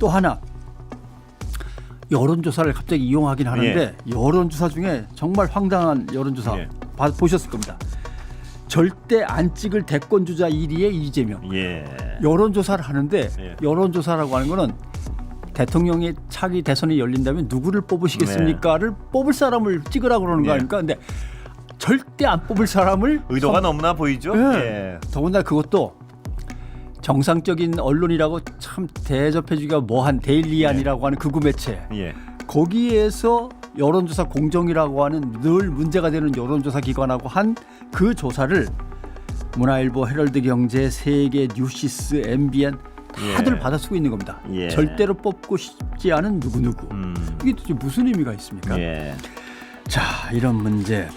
또 하나 여론조사를 갑자기 이용하긴 하는데 여론조사 중에 정말 황당한 여론조사 예. 봐- 보셨을 겁니다. 절대 안 찍을 대권 주자 1위의 이재명. 예. 여론조사를 하는데 예. 여론조사라고 하는 거는 대통령의 차기 대선이 열린다면 누구를 뽑으시겠습니까를 뽑을 사람을 찍으라고 그러는 거 네. 아닙니까? 근데 절대 안 뽑을 사람을 의도가 선- 너무나 보이죠? 예. 예. 더군다나 그것도 정상적인 언론이라고 참 대접해주기가 뭐한 데일리안이라고 하는 극우 매체 예. 거기에서 여론조사 공정이라고 하는 늘 문제가 되는 여론조사 기관하고 한 그 조사를 문화일보, 헤럴드 경제, 세계, 뉴시스, MBN 다들 예. 받아 쓰고 있는 겁니다. 예. 절대로 뽑고 싶지 않은 누구 누구. 음. 이게 도대체 무슨 의미가 있습니까? 예. 자 이런 문제